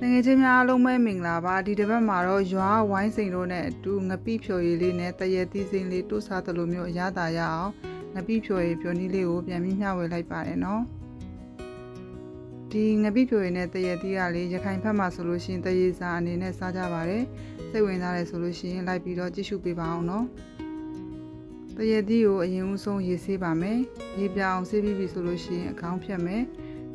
တငယ်ချင်းများအားလုံးပဲမင်္ဂလာပါဒီတစ်ပတ်မှာတော့ရွာဝိုင်းစိန်တို့နဲ့အတူငပိဖြော်ရည်လေးနဲ့တရက်သီးစိန်လေးတို့စားသလိုမျိုးအရသာရအောင်ငပိဖြော်ရည်ဖြော်နည်းလေးကိုပြန်ပြီးမျှဝေလိုက်ပါတယ်နော်ဒီငပိဖြော်ရည်နဲ့တရက်သီးကလေးရခိုင်ဘက်မှာဆိုလို့ရှိရင်တရေစာအနေနဲ့စားကြပါတယ်စိတ်ဝင်စားတယ်ဆိုလို့ရှိရင်လိုက်ပြီးတော့ကြည့်ရှုပေးပါအောင်နော်တရက်သီးကိုအရင်ဦးဆုံးရေဆေးပါမယ်ရေပြအောင်ဆေးပြီးပြီဆိုလို့ရှိရင်အကောင်းဖြတ်မယ်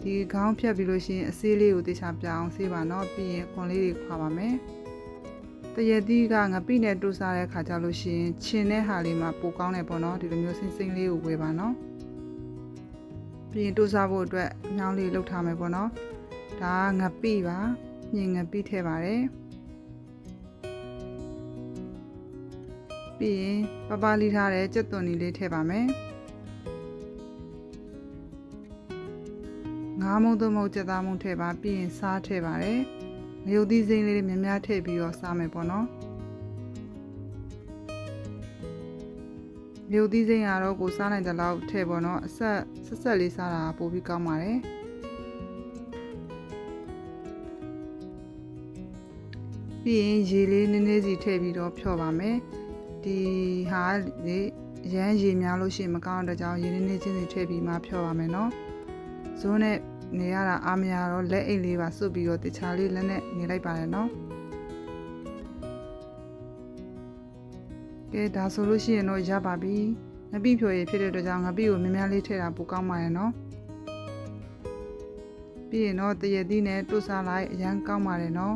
ဒီခေါင်းဖြတ်ပြီးလို့ရှိရင်အဆေးလေးကိုတေချာပြအောင်ဆေးပါနော်ပြီးရင်ခွန်လေးတွေခွာပါမယ်တရတိကငပိနဲ့တူစားတဲ့ခါကြလို့ရှိရင်ခြင်တဲ့ဟာလေးမှာပိုကောင်းတယ်ပေါ့နော်ဒီလိုမျိုးစင်းစင်းလေးကိုဝယ်ပါနော်ပြီးရင်တူစားဖို့အတွက်အမြောင်းလေးလှုပ်ထားမယ်ပေါ့နော်ဒါကငပိပါညင်ငပိထည့်ပါတယ်ပြီးရင်ပပလီထားတဲ့ကြက်သွန်လေးထည့်ပါမယ် ငါးမုံသုံးမုံကြက်သားမုံထည့်ပါပြီးရင်စားထည့်ပါတယ်။ငရုတ်သီးစိမ်းလေးတွေများများထည့်ပြီးတော့စားမယ်ပေါ့နော်။ငရုတ်သီးစိမ်းကတော့ကိုစားနိုင်တဲ့လောက်ထည့်ပေါ့နော်။အဆက်ဆက်ဆက်လေးစားတာပိုပြီးကောင်းပါတယ်။ပြီးရင်ရေလေးနည်းနည်းစီထည့်ပြီးတော့ဖြော့ပါမယ်။ဒီဟာလေရမ်းရေများလို့ရှိရင်မကောင်းတဲ့ကြောင့်ရေနည်းနည်းချင်းစီထည့်ပြီးမှဖြော့ပါမယ်နော်။ဇိုးနဲ့ နေရတာအားမရတော့လက်အိတ်လေးပါစွပ်ပြီးတော့တခြားလေးလက်နဲ့နေလိုက်ပါတယ်နော်ကဲဒါဆိုလို့ရှိရင်တော့ရပါပြီငပိဖြိုရည်ဖြစ်တဲ့အတွက်ကြောင့်ငပိကိုများများလေးထည့်တာပိုကောင်းပါရဲ့နော်ပြီးရင်တော့တရသီးနဲ့တွတ်စားလိုက်အရန်ကောင်းပါတယ်နော်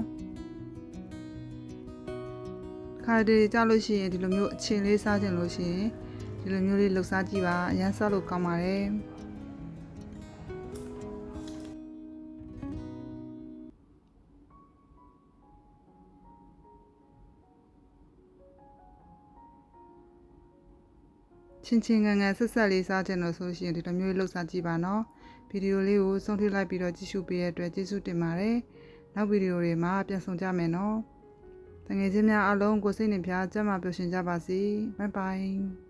ခါဒီကြလို့ရှိရင်ဒီလိုမျိုးအချင်းလေးစားခြင်းလို့ရှိရင်ဒီလိုမျိုးလေးလှုပ်ရှားကြည့်ပါအရန်စားလို့ကောင်းပါတယ် ချင်းချင်းငန်ငန်ဆက်ဆက်လေးစားခြင်းလို့ဆိုလို့ရှိရင်ဒီလိုမျိုးလှုပ်ရှားကြည့်ပါနော်ဗီဒီယိုလေးကိုဆုံးထိလိုက်ပြီးတော့ကြည့်ရှုပေးရတဲ့အတွက်ကျေးဇူးတင်ပါတယ်နောက်ဗီဒီယိုတွေမှာပြန်ဆောင်ကြမယ်နော်တကယ်ချင်းများအားလုံးကိုစိတ်နှပြကျမ်းမာပျော်ရွှင်ကြပါစေဘိုင်ဘိုင်